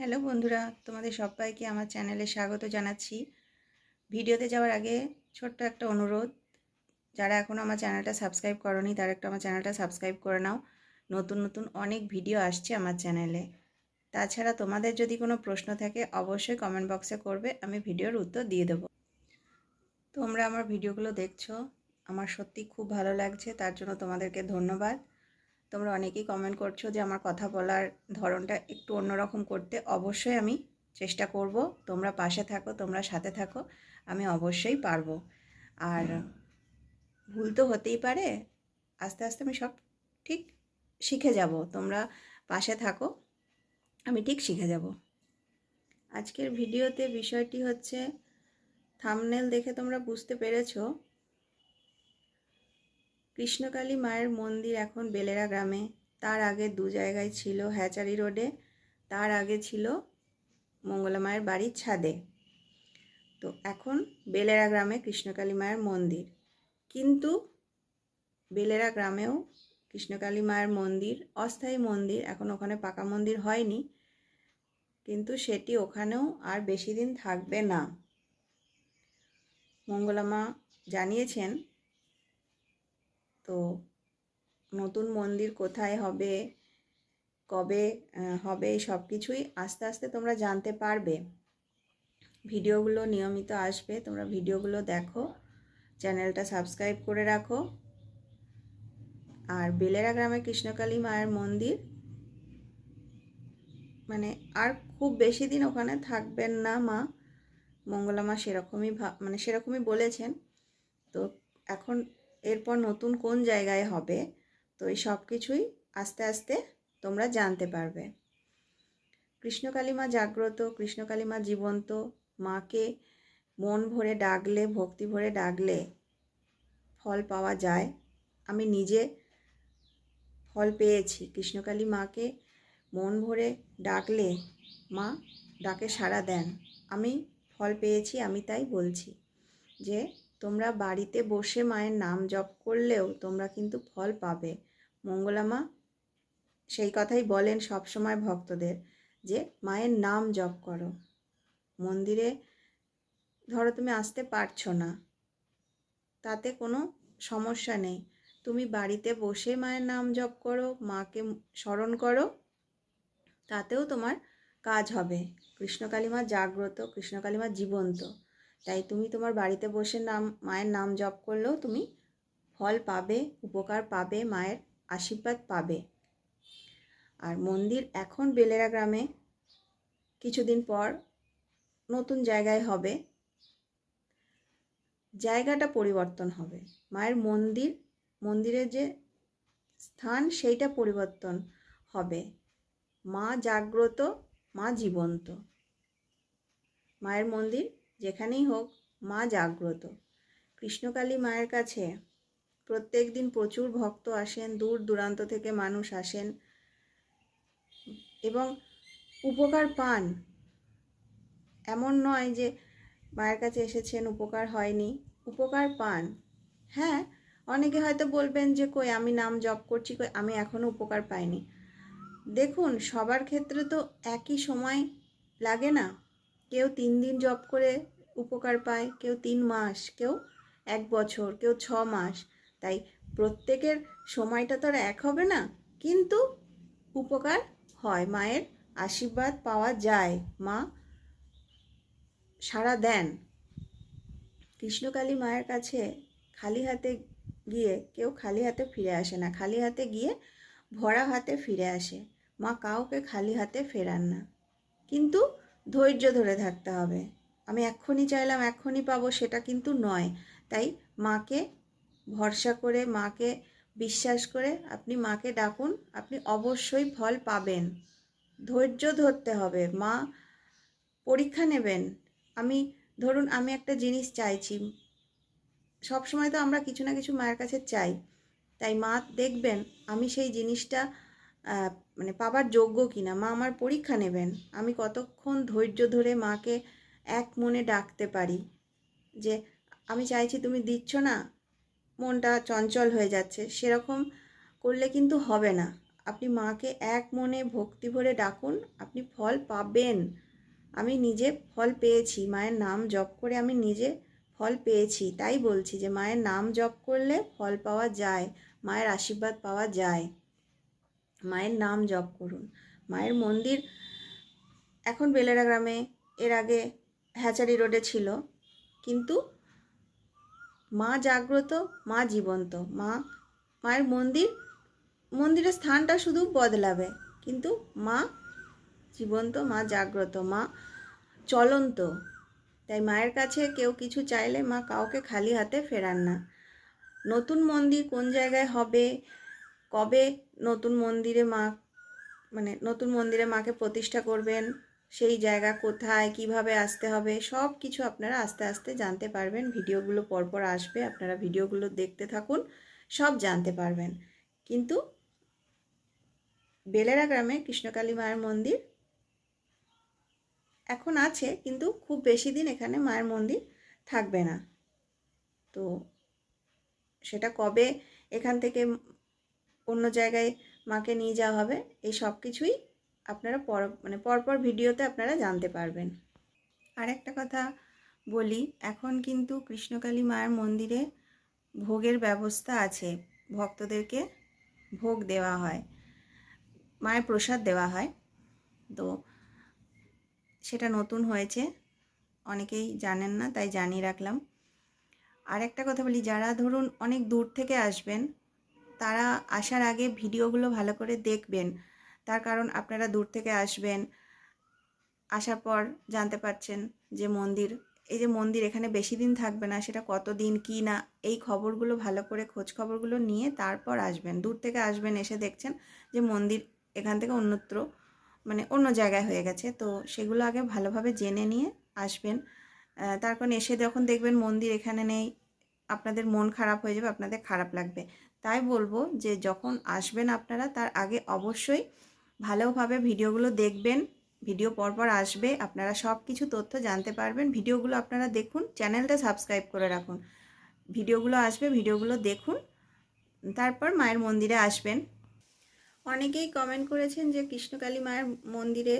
Hello বন্ধুরা, তোমাদের সবাইকে আমার চ্যানেলে স্বাগত জানাচ্ছি। ভিডিওতে যাওয়ার আগে ছোট্ট একটা অনুরোধ, যারা এখনও আমার চ্যানেলটা সাবস্ক্রাইব করনি তারা একটু আমার চ্যানেলটা সাবস্ক্রাইব করে নাও। নতুন নতুন অনেক ভিডিও আসছে আমার চ্যানেলে। তাছাড়া তোমাদের যদি কোনো প্রশ্ন থাকে অবশ্যই কমেন্ট বক্সে করবে, আমি ভিডিওর উত্তর দিয়ে দেবো। তোমরা আমার ভিডিওগুলো দেখছ, আমার সত্যি খুব ভালো লাগছে, তার জন্য তোমাদেরকে ধন্যবাদ। তোমরা অনেকেই কমেন্ট করছ যে আমার কথা বলার ধরনটা একটু অন্যরকম করতে। অবশ্যই আমি চেষ্টা করব। তোমরা পাশে থাকো তোমরা সাথে থাকো আমি অবশ্যই পারব। আর ভুল তো হতেই পারে। আস্তে আস্তে আমি সব ঠিক শিখে যাব। তোমরা পাশে থাকো আমি ঠিক শিখে যাব। আজকের ভিডিওতে বিষয়টি হচ্ছে থামনেল দেখে তোমরা বুঝতে পেরেছ কৃষ্ণকালী মায়ের মন্দির এখন বেলেরা গ্রামে। তার আগে দু জায়গায় ছিল হ্যাচারি রোডে, তার আগে ছিল মঙ্গলা মায়ের বাড়ির ছাদে। তো এখন বেলেরা গ্রামে কৃষ্ণকালী মায়ের মন্দির। কিন্তু বেলেরা গ্রামেও কৃষ্ণকালী মায়ের মন্দির, অস্থায়ী মন্দির এখন ওখানে পাকা মন্দির হয়নি। কিন্তু সেটি ওখানেও আর বেশি দিন থাকবে না। মঙ্গলা মা জানিয়েছেন তো নতুন মন্দির কোথায় হবে, কবে হবে সব কিছুই আস্তে আস্তে তোমরা জানতে পারবে। ভিডিওগুলো নিয়মিত আসবে, তোমরা ভিডিওগুলো দেখো, চ্যানেলটা সাবস্ক্রাইব করে রাখো। আর বেলেরা গ্রামে কৃষ্ণকালী মায়ের মন্দির মানে আর খুব বেশি দিন ওখানে থাকবেন না মা। মঙ্গলা মা সেরকমই মানে সেরকমই বলেছেন। তো এখন এরপর নতুন কোন জায়গায় হবে, তো এই সব কিছুই আস্তে আস্তে তোমরা জানতে পারবে। কৃষ্ণকালী মা জাগ্রত কৃষ্ণকালী মা জীবন্ত, মাকে মন ভরে ডাকলে, ভক্তি ভরে ডাকলে ফল পাওয়া যায়। আমি নিজে ফল পেয়েছি। কৃষ্ণকালী মাকে মন ভরে ডাকলে মা ডাকে সাড়া দেন। আমি ফল পেয়েছি, আমি তাই বলছি যে তোমরা বাড়িতে বসে মায়ের নাম জপ করলেও তোমরা কিন্তু ফল পাবে। মঙ্গলামা সেই কথাই বলেন সবসময় ভক্তদের যে, মায়ের নাম জপ করো। মন্দিরে ধরো তুমি আসতে পারছ না। তাতে কোনো সমস্যা নেই। তুমি বাড়িতে বসে মায়ের নাম জপ করো, মাকে স্মরণ করো। তাতেও তোমার কাজ হবে। কৃষ্ণকালীমা জাগ্রত কৃষ্ণকালীমা জীবন্ত। তাই তুমি তোমার বাড়িতে বসে নাম, মায়ের নাম জপ করলেও তুমি ফল পাবে, উপকার পাবে, মায়ের আশীর্বাদ পাবে। আর মন্দির এখন বেলেরা গ্রামে কিছুদিন পর নতুন জায়গায় হবে। জায়গাটা পরিবর্তন হবে। মায়ের মন্দির, মন্দিরের যে স্থান সেইটা পরিবর্তন হবে। মা জাগ্রত, মা জীবন্ত। মায়ের মন্দির যেখানেই হোক মা জাগ্রত। কৃষ্ণকালী মায়ের কাছে প্রত্যেক দিন প্রচুর ভক্ত আসেন, দূর দূরান্ত থেকে মানুষ আসেন এবং উপকার পান। এমন নয় যে মায়ের কাছে এসেছেন, উপকার হয়নি, উপকার পান। হ্যাঁ অনেকে হয়তো বলবেন যে, কই, আমি নাম জপ করছি, কই, আমি এখনও উপকার পাইনি। দেখুন, সবার ক্ষেত্রে তো একই সময় লাগে না। কেউ তিন দিন জব করে উপকার পায়, কেউ তিন মাস, কেউ এক বছর, কেউ ছ মাস। তাই প্রত্যেকের সময়টা তো আর এক হবে না, কিন্তু উপকার হয়, মায়ের আশীর্বাদ পাওয়া যায়। মা সাড়া দেন। কৃষ্ণকালী মায়ের কাছে খালি হাতে গিয়ে কেউ খালি হাতে ফিরে আসে না, খালি হাতে গিয়ে ভরা হাতে ফিরে আসে। মা কাউকে খালি হাতে ফেরান না। কিন্তু ধৈর্য ধরে থাকতে হবে। আমি এক্ষুনি চাইলাম, এক্ষুনি পাবো, সেটা কিন্তু নয়। তাই মাকে ভরসা করে, মাকে বিশ্বাস করে আপনি মাকে ডাকুন, আপনি অবশ্যই ফল পাবেন। ধৈর্য ধরতে হবে। মা, পরীক্ষা নেবেন। আমি, ধরুন আমি একটা জিনিস চাইছি। সব সময় তো আমরা কিছু না কিছু মায়ের কাছে চাই। তাই মা দেখবেন, আমি সেই জিনিসটা মানে পাবার যোগ্য কিনা, মা আমার পরীক্ষা নেবেন। আমি কতক্ষণ ধৈর্য ধরে মাকে এক মনে ডাকতে পারি যে, আমি চাইছি তুমি দিচ্ছ না, মনটা চঞ্চল হয়ে যাচ্ছে। সেরকম করলে কিন্তু হবে না। আপনি মাকে এক মনে ভক্তি ভরে ডাকুন, আপনি ফল পাবেন। আমি নিজে ফল পেয়েছি, মায়ের নাম জপ করে আমি নিজে ফল পেয়েছি। তাই বলছি যে, মায়ের নাম জপ করলে ফল পাওয়া যায়, মায়ের আশীর্বাদ পাওয়া যায়। মায়ের নাম জপ করুন। মায়ের মন্দির এখন বেলেরা গ্রামে, এর আগে হ্যাচারি রোডে ছিল। কিন্তু মা জাগ্রত, মা জীবন্ত। মা, মায়ের মন্দির, মন্দিরের স্থানটা শুধু বদলাবে। কিন্তু মা জীবন্ত, মা জাগ্রত, মা চলন্ত। তাই মায়ের কাছে কেউ কিছু চাইলে মা কাউকে খালি হাতে ফেরান না। নতুন মন্দির কোন জায়গায় হবে কবে নতুন মন্দিরে মা মানে নতুন মন্দিরে মাকে প্রতিষ্ঠা করবেন, সেই জায়গা কোথায়, কীভাবে আসতে হবে, সব কিছু আপনারা আস্তে আস্তে জানতে পারবেন। ভিডিওগুলো পরপর আসবে, আপনারা ভিডিওগুলো দেখতে থাকুন, সব জানতে পারবেন। কিন্তু বেলেরা গ্রামে কৃষ্ণকালী মায়ের মন্দির এখন আছে, কিন্তু খুব বেশি দিন এখানে মায়ের মন্দির থাকবে না। তো সেটা কবে এখান থেকে অন্য জায়গায় মাকে নিয়ে যাওয়া হবে, এই সব কিছুই আপনারা পর মানে পরপর ভিডিওতে আপনারা জানতে পারবেন। আর একটা কথা বলি, এখন কিন্তু কৃষ্ণকালী মায়ের মন্দিরে ভোগের ব্যবস্থা আছে, ভক্তদেরকে ভোগ দেওয়া হয়, মায়ের প্রসাদ দেওয়া হয়। তো সেটা নতুন হয়েছে, অনেকেই জানেন না, তাই জানিয়ে রাখলাম। আর একটা কথা বলি, যারা ধরুন অনেক দূর থেকে আসবেন তারা আসার আগে ভিডিওগুলো ভালো করে দেখবেন। তার কারণ আপনারা দূর থেকে আসবেন আসার পর জানতে পারছেন যে মন্দির এই যে মন্দির এখানে বেশি দিন থাকবে না সেটা কত দিন কি না এই খবরগুলো ভালো করে খোঁজ খবরগুলো নিয়ে তারপর আসবেন। দূর থেকে আসবেন এসে দেখছেন যে মন্দির এখান থেকে অন্যত্র মানে অন্য জায়গায় হয়ে গেছে। তো সেগুলো আগে ভালোভাবে জেনে নিয়ে আসবেন। আহ, তার কারণ এসে যখন দেখবেন মন্দির এখানে নেই আপনাদের মন খারাপ হয়ে যাবে আপনাদের খারাপ লাগবে। তাই বলব যে যখন আসবেন আপনারা, তার আগে অবশ্যই ভালোভাবে ভিডিওগুলো দেখবেন। ভিডিও পরপর আসবে, আপনারা সব কিছু তথ্য জানতে পারবেন। ভিডিওগুলো আপনারা দেখুন, চ্যানেলটা সাবস্ক্রাইব করে রাখুন। ভিডিওগুলো আসবে, ভিডিওগুলো দেখুন, তারপর মায়ের মন্দিরে আসবেন। অনেকেই কমেন্ট করেছেন যে কৃষ্ণকালী মায়ের মন্দিরে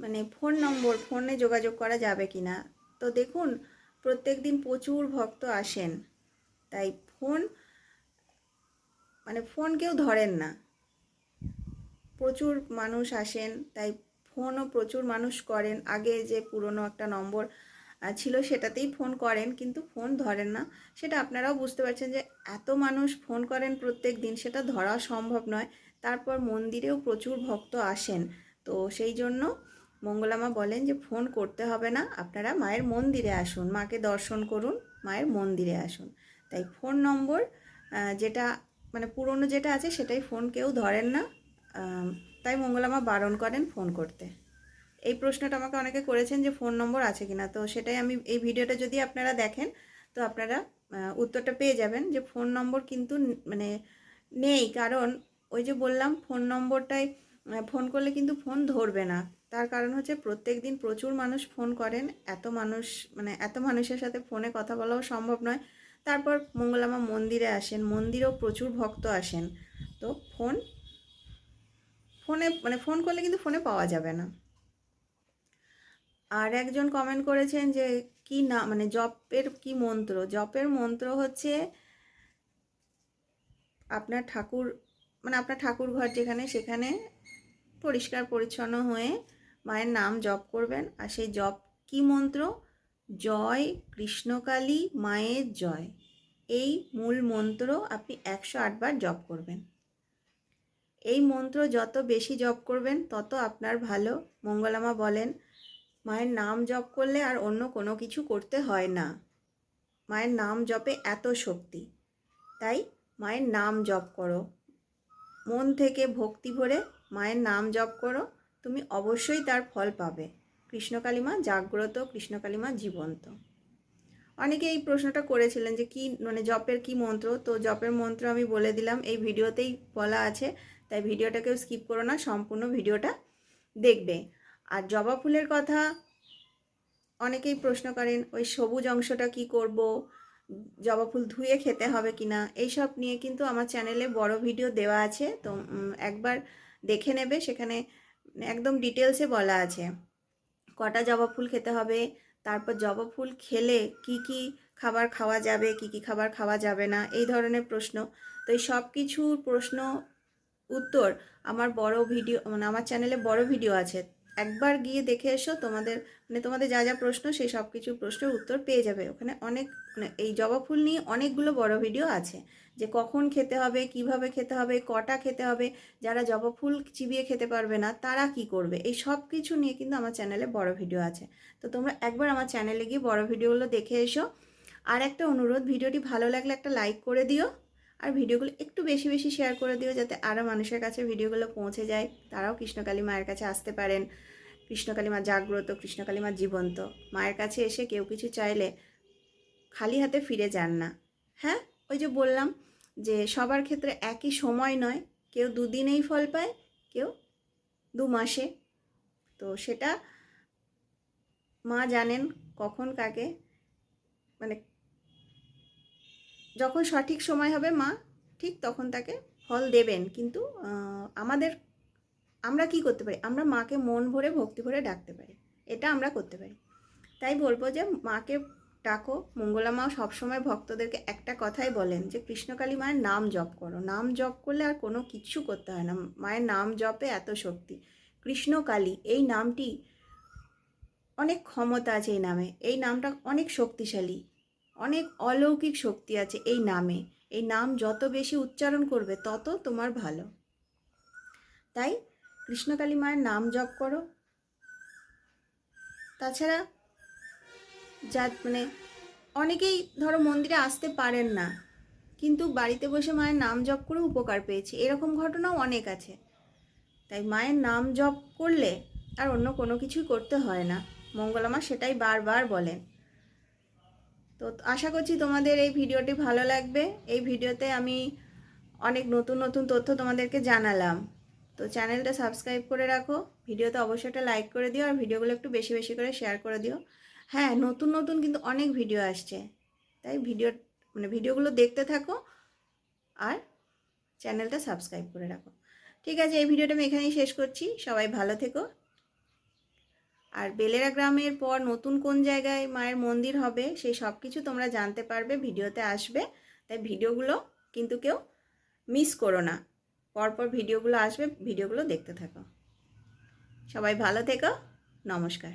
মানে ফোন নম্বর ফোনে যোগাযোগ করা যাবে কি না তো দেখুন প্রত্যেক দিন প্রচুর ভক্ত আসেন। তাই ফোন মানে ফোন কেউ ধরেন না। প্রচুর মানুষ আসেন, তাই ফোনও প্রচুর মানুষ করেন। আগে যে পুরনো একটা নম্বর ছিল সেটাতেই ফোন করেন, কিন্তু ফোন ধরেন না। সেটা আপনারাও বুঝতে পারছেন যে এত মানুষ ফোন করেন প্রত্যেক দিন, সেটা ধরা সম্ভব নয়। তারপর মন্দিরেও প্রচুর ভক্ত আসেন। তো সেই জন্য মঙ্গলামা বলেন যে ফোন করতে হবে না, আপনারা মায়ের মন্দিরে আসুন। মাকে দর্শন করুন, মায়ের মন্দিরে আসুন। তাই ফোন নম্বর যেটা মানে পুরনো যেটা আছে সেটাই ফোন কেউ ধরেন না। তাই মঙ্গলামা বারণ করেন ফোন করতে। এই প্রশ্নটা আমাকে অনেকে করেছেন যে ফোন নম্বর আছে কিনা। তো সেটাই আমি এই ভিডিওটা যদি আপনারা দেখেন, তো আপনারা উত্তরটা পেয়ে যাবেন যে ফোন নম্বর কিন্তু মানে নেই। কারণ ওই যে বললাম ফোন নম্বরটাই ফোন করলে কিন্তু ফোন ধরবে না। তার কারণ হচ্ছে প্রত্যেক দিন প্রচুর মানুষ ফোন করেন। এত মানুষ মানে এত মানুষের সাথে ফোনে কথা বলাও সম্ভব নয়। তারপর মঙ্গলামা মন্দিরে আসেন, মন্দিরেও প্রচুর ভক্ত আসেন। তো ফোন, ফোনে মানে ফোন করলে কিন্তু ফোনে পাওয়া যাবে না। আর একজন কমেন্ট করেছেন যে, কি না মানে জপের কি মন্ত্র? জপের মন্ত্র হচ্ছে, আপনার ঠাকুর মানে আপনার ঠাকুর ঘর যেখানে, সেখানে পরিষ্কার পরিচ্ছন্ন হয়ে মায়ের নাম জপ করবেন। আর সেই জপ কি মন্ত্র? জয় কৃষ্ণকালী মায়ের জয়। এই মূল মন্ত্র আপনি একশো আটবার জপ করবেন। এই মন্ত্র যত বেশি জপ করবেন, তত আপনার ভালো। মঙ্গলামা বলেন, মায়ের নাম জপ করলে আর অন্য কোনো কিছু করতে হয় না। মায়ের নাম জপে এত শক্তি। তাই মায়ের নাম জপ করো। মন থেকে ভক্তি ভরে মায়ের নাম জপ করো। তুমি অবশ্যই তার ফল পাবে। কৃষ্ণকালীমা জাগ্রত, কৃষ্ণকালীমা জীবন্ত। অনেকে এই প্রশ্নটা করেছিলেন যে কি মানে জপের কি মন্ত্র? তো জপের মন্ত্র আমি বলে দিলাম, এই ভিডিওতেই বলা আছে, তাই ভিডিওটাকেও স্কিপ করো না, সম্পূর্ণ ভিডিওটা দেখবে। আর জবা ফুলের কথা অনেকেই প্রশ্ন করেন, ওই সবুজ অংশটা কি করব? জবা ফুল ধুয়ে খেতে হবে কি না? এইসব নিয়ে কিন্তু আমার চ্যানেলে বড় ভিডিও দেওয়া আছে, তো একবার দেখে নেবে, সেখানে একদম ডিটেলসে বলা আছে। কটা জবা ফুল খেতে হবে? তারপর জবা ফুল খেলে কি কি খাবার খাওয়া যাবে, কি কি খাবার খাওয়া যাবে না? এই ধরনের প্রশ্ন। তো এই সব কিছুর প্রশ্ন উত্তর আমার বড় ভিডিও মানে আমার চ্যানেলে বড় ভিডিও আছে। একবার গিয়ে দেখে এসো, তোমাদের মানে তোমাদের যা যা প্রশ্ন, সেই সব কিছু প্রশ্নের উত্তর পেয়ে যাবে। ওখানে অনেক মানে এই জবা ফুল নিয়ে অনেকগুলো বড় ভিডিও আছে। যে কখন খেতে হবে, কীভাবে খেতে হবে, কটা খেতে হবে, যারা জবা ফুল চিবিয়ে খেতে পারবে না, তারা কি করবে? এই সব কিছু নিয়ে কিন্তু আমার চ্যানেলে বড় ভিডিও আছে। তো তোমরা একবার আমার চ্যানেলে গিয়ে বড় ভিডিওগুলো দেখে এসো। আর একটা অনুরোধ, ভিডিওটি ভালো লাগলে একটা লাইক করে দিও। আর ভিডিওগুলো একটু বেশি বেশি শেয়ার করে দিও যাতে আরও মানুষের কাছে ভিডিওগুলো পৌঁছে যায়। তারাও কৃষ্ণকালী মায়ের কাছে আসতে পারেন। কৃষ্ণকালী মা জাগ্রত, কৃষ্ণকালী মা জীবন্ত। মায়ের কাছে এসে কেউ কিছু চাইলে খালি হাতে ফিরে যান না। হ্যাঁ? ওই যে বললাম যে সবার ক্ষেত্রে একই সময় নয়, কেউ দুদিনেই ফল পায়, কেউ দু মাসে তো সেটা মা জানেন কখন কাকে মানে যখন সঠিক সময় হবে মা ঠিক তখন তাকে ফল দেবেন। কিন্তু আমাদের, আমরা কি করতে পারি? আমরা মাকে মন ভরে ভক্তি ভরে ডাকতে পারি। এটা আমরা করতে পারি। তাই বলব যে মাকে ডাকো। মঙ্গলা মা সবসময় ভক্তদেরকে একটা কথাই বলেন যে কৃষ্ণকালী মায়ের নাম জপ করো। নাম জপ করলে আর কোনো কিচ্ছু করতে হয় না। মায়ের নাম জপে এত শক্তি। কৃষ্ণকালী এই নামটি অনেক ক্ষমতা আছে এই নামে। এই নামটা অনেক শক্তিশালী। অনেক অলৌকিক শক্তি আছে এই নামে। এই নাম যত বেশি উচ্চারণ করবে, তত তোমার ভালো। তাই কৃষ্ণকালী মায়ের নাম জপ করো। তাছাড়া যা মানে অনেকেই ধরো মন্দিরে আসতে পারেন না, কিন্তু বাড়িতে বসে মায়ের নাম জপ করে উপকার পেয়েছে। এরকম ঘটনাও অনেক আছে। তাই মায়ের নাম জপ করলে আর অন্য কোনো কিছুই করতে হয় না। মঙ্গলামা সেটাই বারবার বলেন। তো আশা করছি তোমাদের এই ভিডিওটি ভালো লাগবে। এই ভিডিওতে আমি অনেক নতুন নতুন তথ্য তোমাদেরকে জানালাম। তো চ্যানেলটা সাবস্ক্রাইব করে রাখো। ভিডিওতে অবশ্যই একটা লাইক করে দিও আর ভিডিওগুলো একটু বেশি বেশি করে শেয়ার করে দিও। হ্যাঁ নতুন নতুন কিন্তু অনেক ভিডিও আসছে। তাই ভিডিও মানে ভিডিওগুলো দেখতে থাকো আর চ্যানেলটা সাবস্ক্রাইব করে রাখো। ঠিক আছে, এই ভিডিওটা আমি এখানেই শেষ করছি। সবাই ভালো থেকো। আর বেলেরা গ্রামের পর নতুন কোন জায়গায় মায়ের মন্দির হবে, সেই সব কিছু তোমরা জানতে পারবে ভিডিওতে আসবে। তাই ভিডিওগুলো কিন্তু কেউ মিস করো না। পরপর ভিডিওগুলো আসবে ভিডিওগুলো দেখতে থাকো। সবাই ভালো থেকো। নমস্কার।